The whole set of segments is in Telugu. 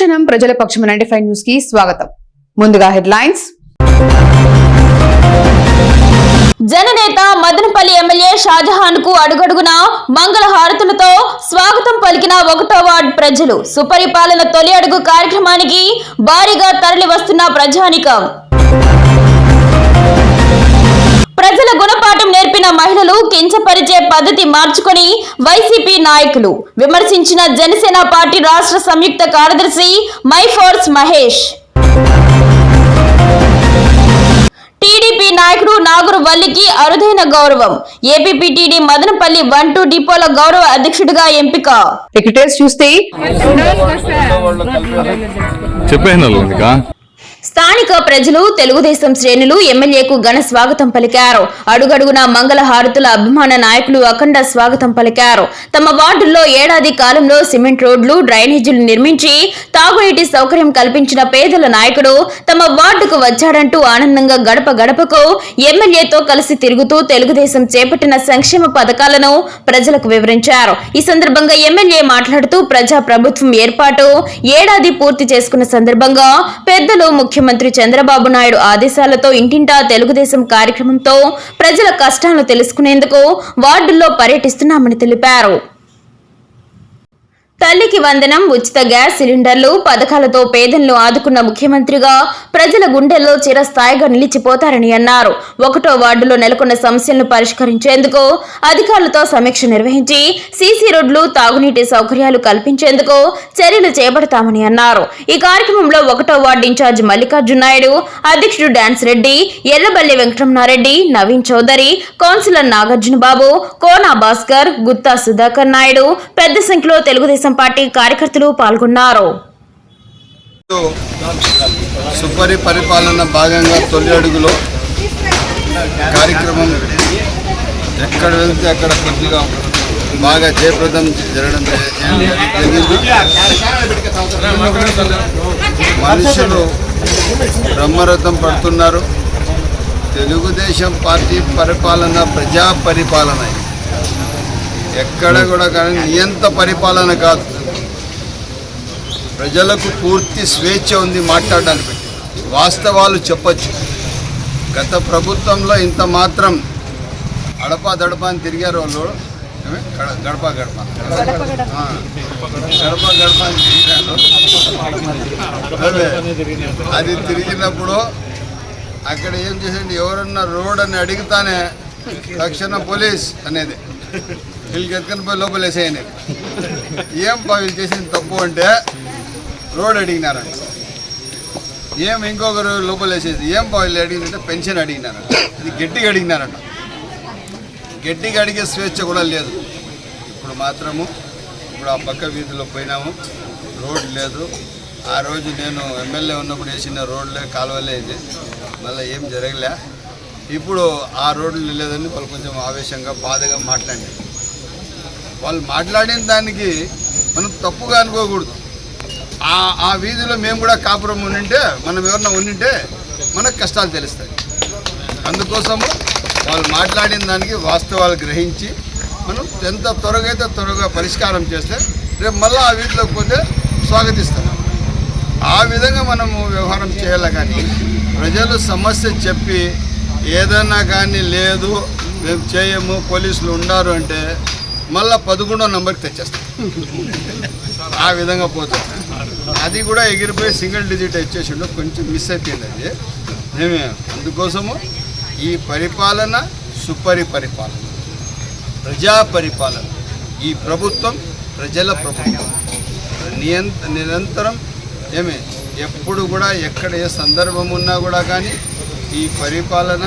అనుక్షణం ప్రజల పక్షం నైన్టీ ఫైవ్ న్యూస్కి స్వాగతం. ముందుగా హెడ్లైన్స్. జననేత మదనపల్లి ఎమ్మెల్యే షాజహాన్కు అడుగడుగున మంగళ హారతులతో స్వాగతం పలికిన ఒకటో వార్డు ప్రజలు. సుపరిపాలన తొలి అడుగు కార్యక్రమానికి భారీగా తరలి వస్తున్న ప్రజానికం. ప్రజల గుణపాఠం నేర్పిన మహిళలు కించపరిచే పద్ధతి మార్చుకొని వైసీపీ నాయకులు. విమర్శించిన జనసేన పార్టీ రాష్ట్ర సంయుక్త కార్యదర్శి మై ఫోర్స్ మహేష్. టీడీపీ నాయకుడు నాగురు వల్లికి అరుదైన గౌరవం. ఏపీపీటీడీ మదనపల్లి వన్ టూ డిపోల గౌరవ అధ్యక్షుడిగా ఎంపిక. చూస్తే స్థానిక ప్రజలు తెలుగుదేశం శ్రేణులు ఎమ్మెల్యేకు ఘన స్వాగతం పలికారు. అడుగడుగున మంగళ హారతుల అభిమాన నాయకులు అఖండ స్వాగతం పలికారు. తమ వార్డుల్లో ఏడాది కాలంలో సిమెంట్ రోడ్లు డ్రైనేజీలు నిర్మించి తాగునీటి సౌకర్యం కల్పించిన పేదల నాయకుడు తమ వార్డుకు వచ్చాడంటూ ఆనందంగా గడప గడపకు ఎమ్మెల్యేతో కలిసి తిరుగుతూ తెలుగుదేశం చేపట్టిన సంక్షేమ పథకాలను ప్రజలకు వివరించారు. ఈ సందర్భంగా ఎమ్మెల్యే మాట్లాడుతూ ప్రజా ప్రభుత్వం ఏర్పాటు ఏడాది పూర్తి చేసుకున్న సందర్భంగా పెద్దలు ముఖ్య ముఖ్యమంత్రి చంద్రబాబు నాయుడు ఆదేశాలతో ఇంటింటా తెలుగుదేశం కార్యక్రమంతో ప్రజల కష్టాలను తెలుసుకునేందుకు వార్డుల్లో పర్యటిస్తున్నామని తెలిపారు. తల్లికి వందనం ఉచిత గ్యాస్ సిలిండర్లు పథకాలతో పేదలను ఆదుకున్న ముఖ్యమంత్రిగా ప్రజల గుండెల్లో చిరస్థాయిగా నిలిచిపోతారని అన్నారు. ఒకటో వార్డులో నెలకొన్న సమస్యలను పరిష్కరించేందుకు అధికారులతో సమీక్ష నిర్వహించి సీసీ రోడ్లు తాగునీటి సౌకర్యాలు కల్పించేందుకు చర్యలు చేపడతామని అన్నారు. ఈ కార్యక్రమంలో ఒకటో వార్డు ఇన్ఛార్జ్ మల్లికార్జున నాయుడు అధ్యక్షుడు డాన్స్ రెడ్డి ఎర్రబల్లి వెంకటరమణారెడ్డి నవీన్ చౌదరి కౌన్సిలర్ నాగార్జున బాబు కోనా భాస్కర్ గుత్తా సుధాకర్ నాయుడు పెద్ద సంఖ్యలో తెలుగుదేశం పార్టీ కార్యకర్తలు పాల్గొన్నారు. సుపరి పరిపాలన భాగంగా తొలి అడుగులో కార్యక్రమం ఎక్కడ వెళ్తే అక్కడ కొద్దిగా బాగా జయప్రదం జరగడం జరిగింది. మనుషులు బ్రహ్మరథం పడుతున్నారు. తెలుగుదేశం పార్టీ పరిపాలన ప్రజా పరిపాలన ఇది. ఎక్కడ కూడా కానీ నియంత పరిపాలన కాదు. ప్రజలకు పూర్తి స్వేచ్ఛ ఉంది మాట్లాడడానికి. వాస్తవాలు చెప్పచ్చు. గత ప్రభుత్వంలో ఇంత మాత్రం అడపా దడప అని తిరిగారు వాళ్ళు. గడప గడప. గడప గడప అని తిరిగారు. అది తిరిగినప్పుడు అక్కడ ఏం చేసండి? ఎవరన్నా రోడ్ అని అడిగితానే తక్షణ పోలీస్ అనేది. వీళ్ళకి ఎత్తుకొని పోయి లోపల వేసేయని ఏం వీళ్ళు చేసింది తప్పు అంటే రోడ్ అడిగినారంట. ఏం ఇంకొకరు లోపల వేసేది? ఏం పా వీళ్ళు అడిగిందంటే పెన్షన్ అడిగినారంట. ఇది గట్టిగా అడిగినారంట. గట్టిగా అడిగే స్వేచ్ఛ కూడా లేదు. ఇప్పుడు మాత్రము ఇప్పుడు ఆ పక్క వీధిలో పోయినాము. రోడ్ లేదు. ఆ రోజు నేను ఎమ్మెల్యే ఉన్నప్పుడు వేసిన రోడ్లే కాలువలే ఇది. మళ్ళీ ఏం జరగలే. ఇప్పుడు ఆ రోడ్లు లేదని వాళ్ళు కొంచెం ఆవేశంగా బాధగా మాట్లాడారు వాళ్ళు మాట్లాడిన దానికి మనం తప్పుగా అనుకోకూడదు. ఆ ఆ వీధిలో మేము కూడా కాపురం ఉండింటే మనం ఎవరన్నా ఉండింటే మనకు కష్టాలు తెలుస్తాయి. అందుకోసము వాళ్ళు మాట్లాడిన దానికి వాస్తవాలు గ్రహించి మనం ఎంత త్వరగా అయితే త్వరగా పరిష్కారం చేస్తే రేపు మళ్ళీ ఆ వీధిలోకి పోతే స్వాగతిస్తాం. ఆ విధంగా మనము వ్యవహారం చేయాలి కానీ ప్రజలు సమస్య చెప్పి ఏదన్నా కానీ లేదు మేము చేయము పోలీసులు ఉన్నారు అంటే మళ్ళా పదకొండో నెంబర్కి తెచ్చేస్తాం. ఆ విధంగా పోతాం. అది కూడా ఎగిరిపోయి సింగిల్ డిజిట్ వచ్చేసిండు కొంచెం మిస్ అయిపోయింది అది. మేమే అందుకోసము ఈ పరిపాలన సుపరి పరిపాలన ప్రజా పరిపాలన. ఈ ప్రభుత్వం ప్రజల ప్రభుత్వం. నియంత నిరంతరం ఏమి ఎప్పుడు కూడా ఎక్కడ ఏ సందర్భం ఉన్నా కూడా కానీ ఈ పరిపాలన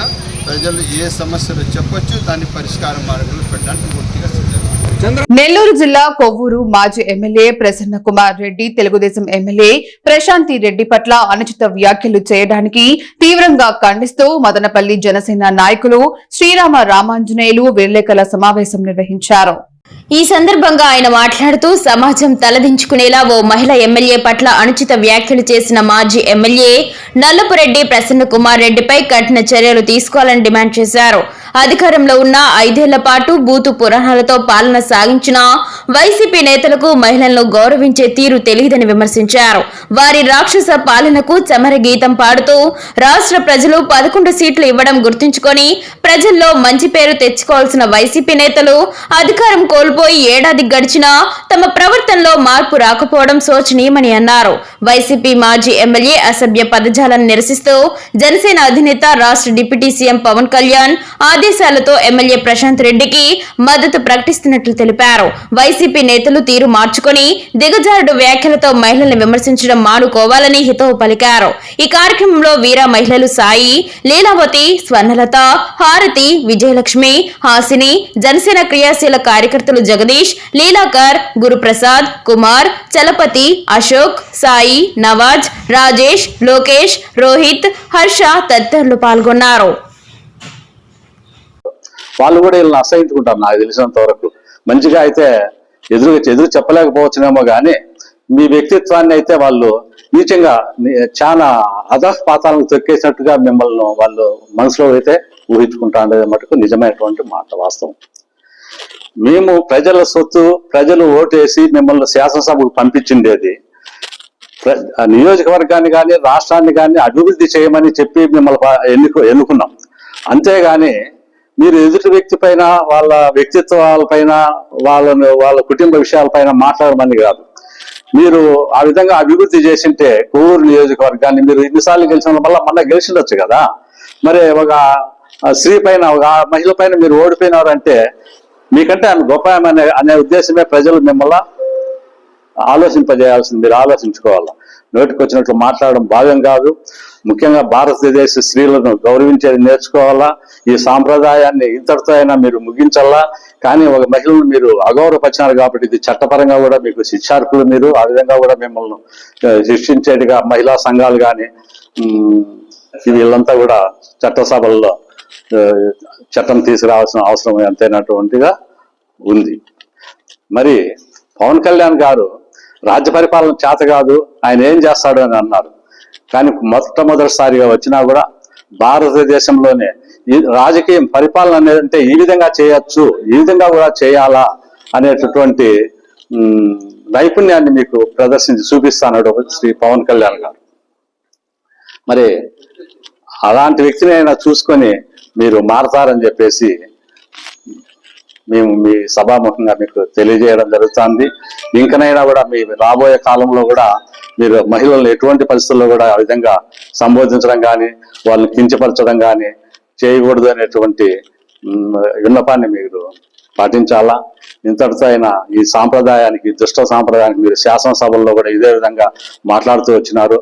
ప్రజలు ఏ సమస్యలు చెప్పొచ్చు దాన్ని పరిష్కార మార్గాలు పెట్టడానికి పూర్తిగా నెల్లూరు జిల్లా కొవ్వూరు మాజీ ఎమ్మెల్యే ప్రసన్న కుమార్ రెడ్డి తెలుగుదేశం ఎమ్మెల్యే ప్రశాంతి రెడ్డి పట్ల అనుచిత వ్యాఖ్యలు చేయడానికి తీవ్రంగా ఖండిస్తూ మదనపల్లి జనసేన నాయకులు శ్రీరామ రామాంజనేయులు విలేకరుల సమావేశం నిర్వహించారు. ఈ సందర్భంగా ఆయన మాట్లాడుతూ సమాజం తలదించుకునేలా ఓ మహిళ ఎమ్మెల్యే పట్ల అనుచిత వ్యాఖ్యలు చేసిన మాజీ ఎమ్మెల్యే నల్లపురెడ్డి ప్రసన్న కుమార్ రెడ్డిపై కఠిన చర్యలు తీసుకోవాలని డిమాండ్ చేశారు. అధికారంలో ఉన్న ఐదేళ్ళ పాటు బూతు పురాణాలతో పాలన సాగించిన వైసీపీ నేతలకు మహిళలను గౌరవించే తీరు తెలియదని విమర్శించారు. వారి రాక్షస పాలనకు చమర గీతం పాడుతూ రాష్ట్ర ప్రజలు పదకొండు సీట్లు ఇవ్వడం గుర్తుంచుకొని ప్రజల్లో మంచి పేరు తెచ్చుకోవాల్సిన వైసీపీ నేతలు అధికారం కోల్పోయి ఏడాది గడిచినా తమ ప్రవర్తనలో మార్పు రాకపోవడం శోచనీయమని అన్నారు. వైసీపీ మాజీ ఎమ్మెల్యే అసభ్య పదజాలను నిరసిస్తూ జనసేన అధినేత రాష్ట్ర డిప్యూటీ సీఎం పవన్ కళ్యాణ్ ఆదేశాలతో ఎమ్మెల్యే ప్రశాంత్ రెడ్డికి మద్దతు ప్రకటిస్తున్నట్లు తెలిపారు. వైసీపీ నేతలు తీరు మార్చుకుని దిగజారుడు వ్యాఖ్యలతో మహిళల్ని విమర్శించడం మానుకోవాలని హితవు పలికారు. ఈ కార్యక్రమంలో వీర మహిళలు సాయి లీలావతి స్వర్ణలత హారతి విజయలక్ష్మి హాసిని జనసేన క్రియాశీల కార్యకర్తలు జగదీష్ లీలాకర్ గురుప్రసాద్ కుమార్ చలపతి అశోక్ సాయి నవాజ్ రాజేష్ లోకేష్ రోహిత్ హర్ష తదితరులు పాల్గొన్నారు. వాళ్ళు కూడా వీళ్ళని అసహించుకుంటారు. నాకు తెలిసినంత వరకు మంచిగా అయితే ఎదురు ఎదురు చెప్పలేకపోవచ్చునేమో కానీ మీ వ్యక్తిత్వాన్ని అయితే వాళ్ళు నీచంగా చాలా అధః పాతాలను తొక్కేసినట్టుగా మిమ్మల్ని వాళ్ళు మనసులో అయితే ఊహించుకుంటా అనేది మటుకు నిజమైనటువంటి మాట వాస్తవం. మేము ప్రజల సొత్తు ప్రజలు ఓటేసి మిమ్మల్ని శాసనసభకు పంపించిండేది. ప్ర- నియోజకవర్గాన్ని కానీ రాష్ట్రాన్ని కానీ అభివృద్ధి చేయమని చెప్పి మిమ్మల్ని ఎన్నుకు ఎన్నుకున్నాం. అంతేగాని మీరు ఎదుటి వ్యక్తి పైన వాళ్ళ వ్యక్తిత్వాలపైన వాళ్ళను వాళ్ళ కుటుంబ విషయాలపైన మాట్లాడమని కాదు. మీరు ఆ విధంగా అభివృద్ధి చేసింటే కోవూరు నియోజకవర్గాన్ని మీరు ఇన్నిసార్లు గెలిచిన వల్ల మళ్ళీ గెలిచిండొచ్చు కదా. మరి ఒక స్త్రీ పైన ఒక మహిళ పైన మీరు ఓడిపోయినారంటే మీకంటే ఆమె గొప్ప అనే అనే ఉద్దేశమే ప్రజలు మిమ్మల్ని ఆలోచింపజేయాల్సింది మీరు ఆలోచించుకోవాలి? నోటికి వచ్చినట్లు మాట్లాడడం భావ్యం కాదు. ముఖ్యంగా భారతదేశ స్త్రీలను గౌరవించేది నేర్చుకోవాలా? ఈ సాంప్రదాయాన్ని ఇంతటితో అయినా మీరు ముగించాలా కానీ ఒక మహిళను మీరు అగౌరవపరిచినారు కాబట్టి ఇది చట్టపరంగా కూడా మీకు శిక్షార్కులు మీరు. ఆ విధంగా కూడా మిమ్మల్ని శిక్షించేట్టుగా మహిళా సంఘాలు కానీ వీళ్ళంతా కూడా చట్టసభల్లో చట్టం తీసుకురావాల్సిన అవసరం ఎంతైనటువంటిగా ఉంది. మరి పవన్ కళ్యాణ్ గారు రాజ్య పరిపాలన చేత కాదు ఆయన ఏం చేస్తాడు అని అన్నారు. కానీ మొట్టమొదటిసారిగా వచ్చినా కూడా భారతదేశంలోనే ఈ రాజకీయం పరిపాలన అనేది అంటే ఈ విధంగా చేయొచ్చు ఈ విధంగా కూడా చేయాలా అనేటటువంటి నైపుణ్యాన్ని మీకు ప్రదర్శించి చూపిస్తాడు శ్రీ పవన్ కళ్యాణ్ గారు. మరి అలాంటి వ్యక్తిని అయినా చూసుకొని మీరు మారతారని చెప్పేసి మేము మీ సభాముఖంగా మీకు తెలియజేయడం జరుగుతుంది. ఇంకనైనా కూడా మీ రాబోయే కాలంలో కూడా మీరు మహిళలను ఎటువంటి పరిస్థితుల్లో కూడా ఆ విధంగా సంబోధించడం కానీ వాళ్ళని కించపరచడం కానీ చేయకూడదు అనేటువంటి విన్నపాన్ని మీరు పాటించాలా? ఇంతటితో అయినా ఈ సాంప్రదాయానికి దుష్ట సాంప్రదాయానికి మీరు శాసనసభల్లో కూడా ఇదే విధంగా మాట్లాడుతూ వచ్చినారు.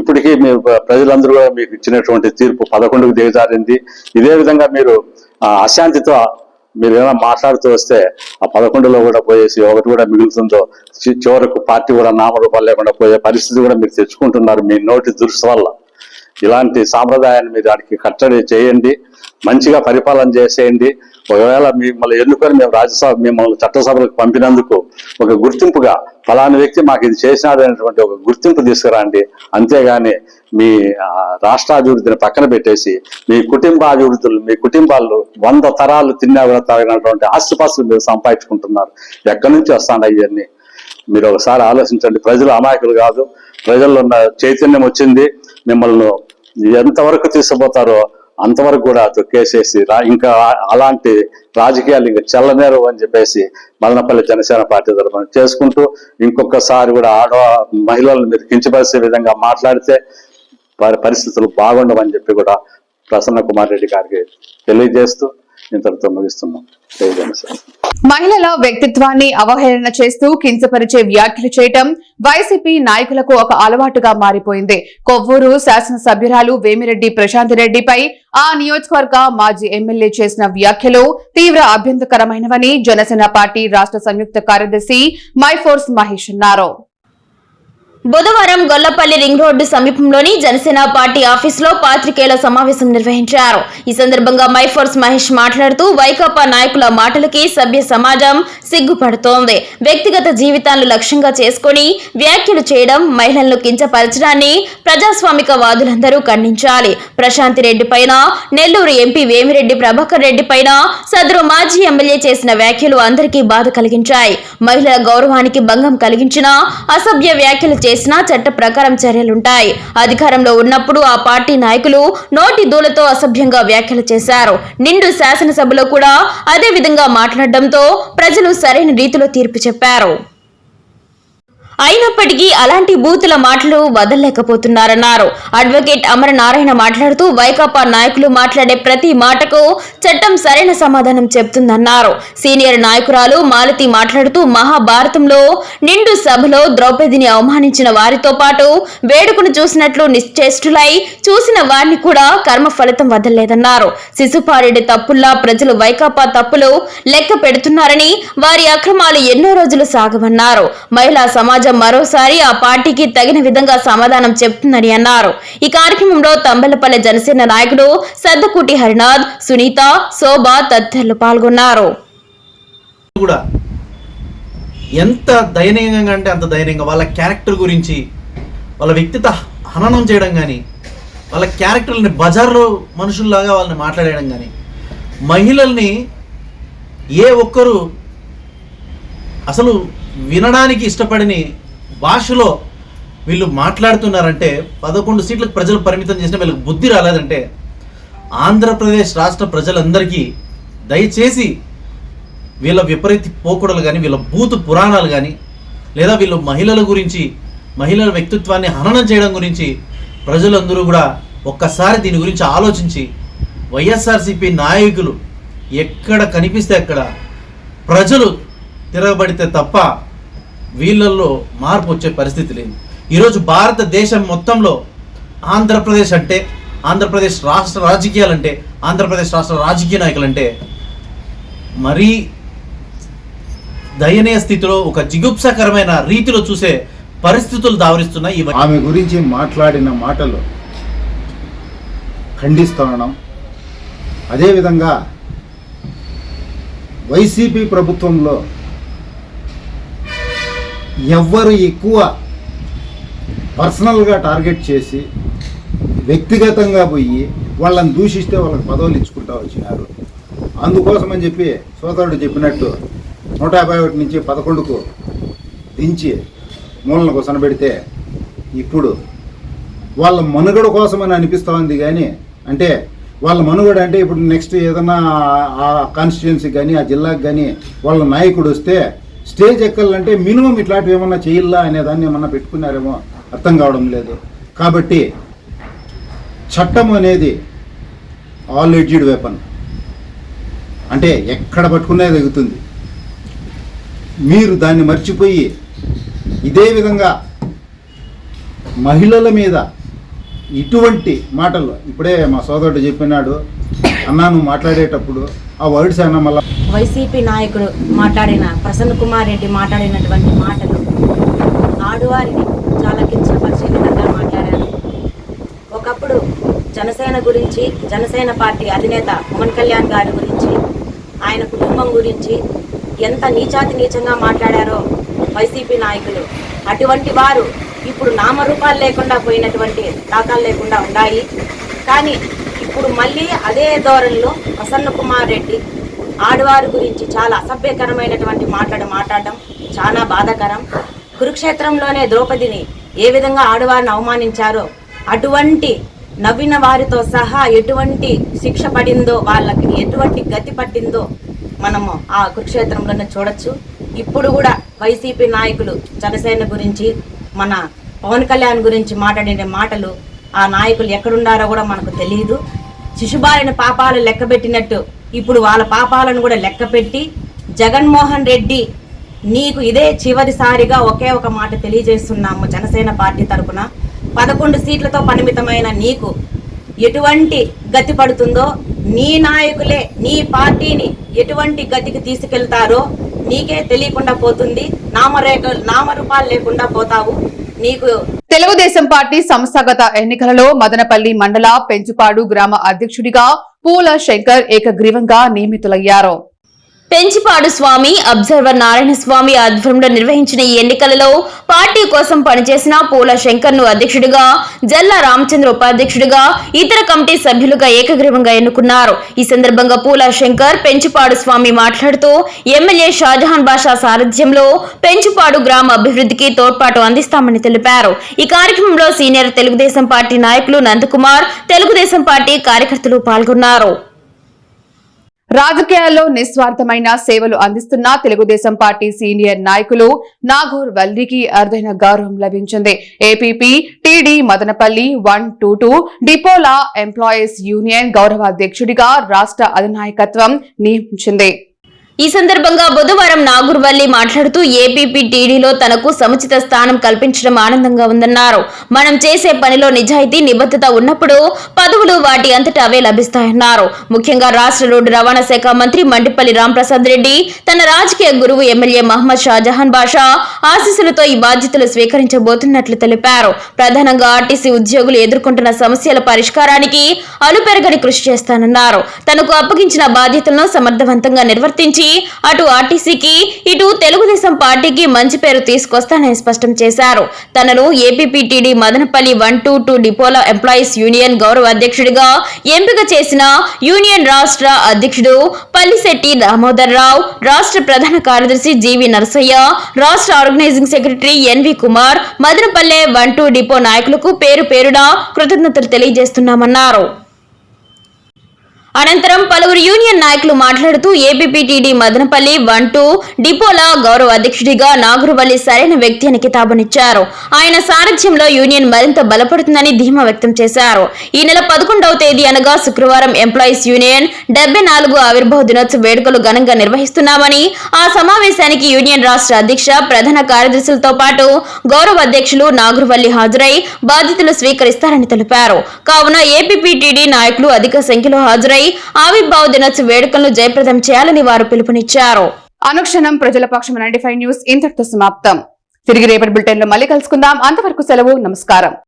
ఇప్పటికీ మీ ప్రజలందరూ కూడా మీకు ఇచ్చినటువంటి తీర్పు పదకొండుకు దిగజారింది. ఇదే విధంగా మీరు అశాంతితో మీరు ఏమైనా మాట్లాడుతూ వస్తే ఆ పదకొండులో కూడా పోయేసి ఒకటి కూడా మిగులుతుందో చి- చివరకు పార్టీ కూడా నామరూపాలు లేకుండా పోయే పరిస్థితి కూడా మీరు తెచ్చుకుంటున్నారు మీ నోటి దురుసు వల్ల. ఇలాంటి సాంప్రదాయాన్ని మీరు వాడికి కట్టడి చేయండి మంచిగా పరిపాలన చేసేయండి. ఒకవేళ మిమ్మల్ని ఎన్నుకొని మేము రాజ్యసభ మిమ్మల్ని చట్టసభలకు పంపినందుకు ఒక గుర్తింపుగా ఫలాని వ్యక్తి మాకు ఇది చేసినాడు అనేటువంటి ఒక గుర్తింపు తీసుకురండి. అంతేగాని మీ రాష్ట్రాభివృద్ధిని రాష్ట్ర అభివృద్ధిని పక్కన పెట్టేసి మీ కుటుంబ అభివృద్ధులు మీ కుటుంబాలు వంద తరాలు తిన్నా కూడా తాగినటువంటి ఆస్తిపాస్తులు మీరు సంపాదించుకుంటున్నారు. ఎక్కడి నుంచి వస్తాను అవన్నీ మీరు ఒకసారి ఆలోచించండి. ప్రజలు అమాయకులు కాదు. ప్రజల్లో ఉన్న చైతన్యం వచ్చింది. మిమ్మల్ని ఎంతవరకు తీసుకుపోతారో అంతవరకు కూడా తొక్కేసేసి రా- ఇంకా అలాంటి రాజకీయాలు ఇంకా చెల్లనేరు అని చెప్పేసి మదనపల్లి జనసేన పార్టీ తరఫున చేసుకుంటూ ఇంకొకసారి కూడా ఆడ మహిళలను మీరు కించపరిచే విధంగా మాట్లాడితే వారి పరిస్థితులు బాగుండవని చెప్పి కూడా ప్రసన్న కుమార్ రెడ్డి గారికి తెలియజేస్తూ ఇంతటితో ముగిస్తున్నాం. జై జనసేన. మహిళల వ్యక్తిత్వాన్ని అవహేళన చేస్తూ కించపరిచే వ్యాఖ్యలు చేయటం వైసీపీ నాయకులకు ఒక అలవాటుగా మారిపోయింది. కొవ్వూరు శాసనసభ్యురాలు వేమిరెడ్డి ప్రశాంత్ రెడ్డిపై ఆ నియోజకవర్గ మాజీ ఎమ్మెల్యే చేసిన వ్యాఖ్యలు తీవ్ర అభ్యంతరకరమైనవని జనసేన పార్టీ రాష్ట్ర సంయుక్త కార్యదర్శి మైఫోర్స్ మహేష్ అన్నారు. బుధవారం గొల్లపల్లి రింగ్ రోడ్డు సమీపంలోని జనసేన పార్టీ ఆఫీసులో పాత్రికేయుల సమావేశం నిర్వహించారు. ఈ సందర్భంగా మైఫోర్స్ మహేష్ మాట్లాడుతూ వైకాపా నాయకుల మాటలకి సభ్య సమాజం సిగ్గుపడుతోంది. వ్యక్తిగత జీవితాలను లక్ష్యంగా చేసుకుని వ్యాఖ్యలు చేయడం మహిళలను కించపరచడాన్ని ప్రజాస్వామిక వాదులందరూ ఖండించాలి. ప్రశాంతి రెడ్డి పైన నెల్లూరు ఎంపీ వేమిరెడ్డి ప్రభాకర్ రెడ్డి పైన సదరు మాజీ ఎమ్మెల్యే చేసిన వ్యాఖ్యలు అందరికీ బాధ కలిగించాయి. మహిళల గౌరవానికి భంగం కలిగించిన అసభ్య వ్యాఖ్యలు చేసినా చట్ట ప్రకారం చర్యలుంటాయి. అధికారంలో ఉన్నప్పుడు ఆ పార్టీ నాయకులు నోటి దూలతో అసభ్యంగా వ్యాఖ్యలు చేశారు. నిండు శాసనసభలో కూడా అదే విధంగా మాట్లాడడంతో ప్రజలు సరైన రీతిలో తీర్పు చెప్పారు. అయినప్పటికీ అలాంటి బూతుల మాటలు వదలలేకపోతున్నారన్నారు. అడ్వకేట్ అమర నారాయణ మాట్లాడుతూ వైకాపా నాయకులు మాట్లాడే ప్రతి మాటకు చట్టం సరైన సమాధానం చెప్తుందన్నారు. సీనియర్ నాయకురాలు మాలతి మాట్లాడుతూ మహాభారతంలో నిండు సభలో ద్రౌపదిని అవమానించిన వారితో పాటు వేడుకను చూసినట్లు నిశ్చేష్టులై చూసిన వారిని కూడా కర్మ ఫలితం వదలలేదన్నారు. శిశుపారెడ్డి తప్పుల్లా ప్రజలు వైకాపా తప్పులు లెక్క పెడుతున్నారని వారి అక్రమాలు ఎన్నో రోజులు సాగమన్నారు మహిళా సమాజం మరోసారి ఆ పార్టీకి తగిన విధంగా సమాధానం చెప్తుందని అన్నారు. ఈ కార్యక్రమంలో తంబెలపల్లె జనసేన నాయకుడు సద్దకుటి హరినాథ్ సునీత శోభ తదితరులు పాల్గొన్నారు. కూడా ఎంత దయనీయంగా అంటే అంత దయనీయంగా వాళ్ళ క్యారెక్టర్ గురించి వాళ్ళ వ్యక్తిత్వ హననం చేయడం కానీ వాళ్ళ క్యారెక్టర్ని బజార్లో మనుషుల్లాగా వాళ్ళని మాట్లాడడం కానీ మహిళల్ని ఏ ఒక్కరు అసలు వినడానికి ఇష్టపడని భాషలో వీళ్ళు మాట్లాడుతున్నారంటే పదకొండు సీట్లకు ప్రజలు పరిమితం చేసిన వీళ్ళకి బుద్ధి రాలేదంటే ఆంధ్రప్రదేశ్ రాష్ట్ర ప్రజలందరికీ దయచేసి వీళ్ళ విపరీత పోకడలు కానీ వీళ్ళ బూతు పురాణాలు కానీ లేదా వీళ్ళు మహిళల గురించి మహిళల వ్యక్తిత్వాన్ని హననం చేయడం గురించి ప్రజలందరూ కూడా ఒక్కసారి దీని గురించి ఆలోచించి వైఎస్ఆర్సీపీ నాయకులు ఎక్కడ కనిపిస్తే అక్కడ ప్రజలు తిరగబడితే తప్ప వీళ్ళల్లో మార్పు వచ్చే పరిస్థితి లేదు. ఈరోజు భారతదేశం మొత్తంలో ఆంధ్రప్రదేశ్ అంటే ఆంధ్రప్రదేశ్ రాష్ట్ర రాజకీయాలంటే ఆంధ్రప్రదేశ్ రాష్ట్ర రాజకీయ నాయకులంటే మరీ దయనీయ స్థితిలో ఒక జిగుప్సకరమైన రీతిలో చూసే పరిస్థితులు దావరిస్తున్నాయి ఆమె గురించి మాట్లాడిన మాటలు ఖండిస్తున్నాం అదేవిధంగా వైసీపీ ప్రభుత్వంలో ఎవ్వరు ఎక్కువ పర్సనల్గా టార్గెట్ చేసి వ్యక్తిగతంగా పోయి వాళ్ళని దూషిస్తే వాళ్ళకి పదవులు ఇచ్చుకుంటా వచ్చినారు. అందుకోసమని చెప్పి సోదరుడు చెప్పినట్టు నూట యాభై ఒకటి నుంచి పదకొండుకు దించి మూలన కూసనబెడితే ఇప్పుడు వాళ్ళ మనుగడ కోసమని అనిపిస్తూ ఉంది కానీ అంటే వాళ్ళ మనుగడ అంటే ఇప్పుడు నెక్స్ట్ ఏదన్నా ఆ కాన్స్టిట్యున్సీకి కానీ ఆ జిల్లాకి కానీ వాళ్ళ నాయకుడు వస్తే స్టేజ్ ఎక్కాలంటే మినిమం ఇట్లాంటివి ఏమన్నా చేయాలా అనే దాన్ని ఏమన్నా పెట్టుకున్నారేమో అర్థం కావడం లేదు. కాబట్టి చట్టం అనేది ఆల్ ఎడ్జ్డ్ వెపన్ అంటే ఎక్కడ పట్టుకునే తగ్గుతుంది మీరు దాన్ని మర్చిపోయి ఇదే విధంగా మహిళల మీద ఇటువంటి మాటలు ఇప్పుడే మా సోదరుడు చెప్పినాడు అన్నా నువ్వు మాట్లాడేటప్పుడు ఆ వర్డ్స్ అన్న మళ్ళా వైసీపీ నాయకుడు మాట్లాడిన ప్రసన్న కుమార్ రెడ్డి మాట్లాడినటువంటి మాటలు ఆడవారిని చాలా కించపరిచే విధంగా మాట్లాడారు. ఒకప్పుడు జనసేన గురించి జనసేన పార్టీ అధినేత పవన్ కళ్యాణ్ గారి గురించి ఆయన కుటుంబం గురించి ఎంత నీచాతి నీచంగా మాట్లాడారో వైసీపీ నాయకులు. అటువంటి వారు ఇప్పుడు నామరూపాలు లేకుండా పోయినటువంటి దాఖలు లేకుండా ఉన్నాయి కానీ ఇప్పుడు మళ్ళీ అదే ధోరణిలో ప్రసన్న కుమార్ రెడ్డి ఆడవారి గురించి చాలా అసభ్యకరమైనటువంటి మాట్లాడ మాట్లాడడం చాలా బాధాకరం. కురుక్షేత్రంలోనే ద్రౌపదిని ఏ విధంగా ఆడవారిని అవమానించారో అటువంటి నవ్విన వారితో సహా ఎటువంటి శిక్ష పడిందో వాళ్ళకి ఎటువంటి గతి పట్టిందో మనము ఆ కురుక్షేత్రంలోనే చూడొచ్చు. ఇప్పుడు కూడా వైసీపీ నాయకులు జనసేన గురించి మన పవన్ కళ్యాణ్ గురించి మాట్లాడిన మాటలు ఆ నాయకులు ఎక్కడున్నారో కూడా మనకు తెలియదు శిశుబాలిన పాపాలు లెక్కబెట్టినట్టు ఇప్పుడు వాళ్ళ పాపాలను కూడా లెక్కపెట్టి జగన్మోహన్ రెడ్డి నీకు ఇదే చివరిసారిగా ఒకే ఒక మాట తెలియజేస్తున్నాము జనసేన పార్టీ తరపున. పదకొండు సీట్లతో పరిమితమైన నీకు ఎటువంటి గతి పడుతుందో నీ నాయకులే నీ పార్టీని ఎటువంటి గతికి తీసుకెళ్తారో నీకే తెలియకుండా పోతుంది. నామరేఖ నామరూపాలు లేకుండా పోతావు. నీకు తెలుగుదేశం పార్టీ సంస్థాగత ఎన్నికలలో మదనపల్లి మండల పెంచుపాడు గ్రామ అధ్యక్షుడిగా పూల శంకర్ ఏకగ్రీవంగా నియమితులయ్యారు. పెంచిపాడు స్వామి అబ్జర్వర్ నారాయణ స్వామి ఆధ్వర్యంలో నిర్వహించిన ఈ ఎన్నికలలో పార్టీ కోసం పనిచేసిన పూల శంకర్ను అధ్యక్షుడిగా జల్లా రామచంద్ర ఉపాధ్యక్షుడిగా ఇతర కమిటీ సభ్యులుగా ఏకగ్రీవంగా ఎన్నుకున్నారు. ఈ సందర్భంగా పూల శంకర్ పెంచుపాడు స్వామి మాట్లాడుతూ ఎమ్మెల్యే షాజహాన్ బాషా సారథ్యంలో పెంచుపాడు గ్రామ అభివృద్ధికి తోడ్పాటు అందిస్తామని తెలిపారు. ఈ కార్యక్రమంలో సీనియర్ తెలుగుదేశం పార్టీ నాయకులు నందకుమార్ తెలుగుదేశం పార్టీ కార్యకర్తలు పాల్గొన్నారు. రాజకీయాల్లో నిస్వార్థమైన సేవలు అందిస్తున్న తెలుగుదేశం పార్టీ సీనియర్ నాయకులు నాగూర్ వల్లికి అరుదైన గౌరవం లభించింది. APP TD Madanapalli one two two డిపోలా employees union గౌరవాధ్యక్షుడిగా రాష్ట్ర అధినాయకత్వం నియమించింది. ఈ సందర్భంగా బుధవారం నాగూర్వల్లి మాట్లాడుతూ ఏపీపీ టీడీలో తనకు సముచిత స్థానం కల్పించడం ఆనందంగా ఉందన్నారు. మనం చేసే పనిలో నిజాయితీ నిబద్ధత ఉన్నప్పుడు పదవులు వాటి అంతటా అవే లభిస్తాయన్నారు. ముఖ్యంగా రాష్ట్ర రోడ్డు రవాణా శాఖ మంత్రి మండిపల్లి రాంప్రసాద్ రెడ్డి తన రాజకీయ గురువు ఎమ్మెల్యే మహమ్మద్ షాజహాన్ బాషా ఆశీస్సులతో ఈ బాధ్యతలు స్వీకరించబోతున్నట్లు తెలిపారు. ప్రధానంగా ఆర్టీసీ ఉద్యోగులు ఎదుర్కొంటున్న సమస్యల పరిష్కారానికి అలుపెరగని కృషి చేస్తానన్నారు. తనకు అప్పగించిన బాధ్యతలను సమర్థవంతంగా నిర్వర్తించి అటు ఆర్టీసీకి ఇటు తెలుగుదేశం పార్టీకి మంచి పేరు తీసుకొస్తానని స్పష్టం చేశారు. తనను APPTD Madanapalli one two two డిపోల ఎంప్లాయీస్ యూనియన్ గౌరవ అధ్యక్షుడిగా ఎంపిక చేసిన యూనియన్ రాష్ట్ర అధ్యక్షుడు పల్లిశెట్టి దామోదర్ రావు రాష్ట్ర ప్రధాన కార్యదర్శి జీవి నరసయ్య రాష్ట్ర organising secretary NV Kumar Madanapalle one two depot నాయకులకు పేరు పేరున కృతజ్ఞతలు తెలియజేస్తున్నామన్నారు. అనంతరం పలువురు యూనియన్ నాయకులు మాట్లాడుతూ ఏపీపీటీడీ మదనపల్లి వన్ టూ డిపోల గౌరవ అధ్యక్షుడిగా నాగురువల్లి సరైన వ్యక్తి అని కితాబునిచ్చారు. ఆయన సారథ్యంలో యూనియన్ మరింత బలపడుతుందని ధీమా వ్యక్తం చేశారు. ఈ నెల పదకొండవ తేదీ అనగా శుక్రవారం ఎంప్లాయీస్ యూనియన్ డెబ్బై నాలుగు ఆవిర్భావ దినోత్సవ వేడుకలు ఘనంగా నిర్వహిస్తున్నామని ఆ సమావేశానికి యూనియన్ రాష్ట్ర అధ్యక్ష ప్రధాన కార్యదర్శులతో పాటు గౌరవ అధ్యక్షులు నాగురువల్లి హాజరై బాధ్యతలు స్వీకరిస్తారని తెలిపారు. కావున ఏపీపీటీడీ నాయకులు అధిక సంఖ్యలో హాజరై ఆవిర్భావ దినోత్సవ వేడుకలను జయప్రదం చేయాలని వారు పిలుపునిచ్చారు. అనుక్షణం ప్రజల పక్షం నైన్టీ న్యూస్ ఇంతటితో సమాప్తం. తిరిగి రేపటి బులెటిన్లో మళ్ళీ కలుసుకుందాం. అంతవరకు సెలవు నమస్కారం.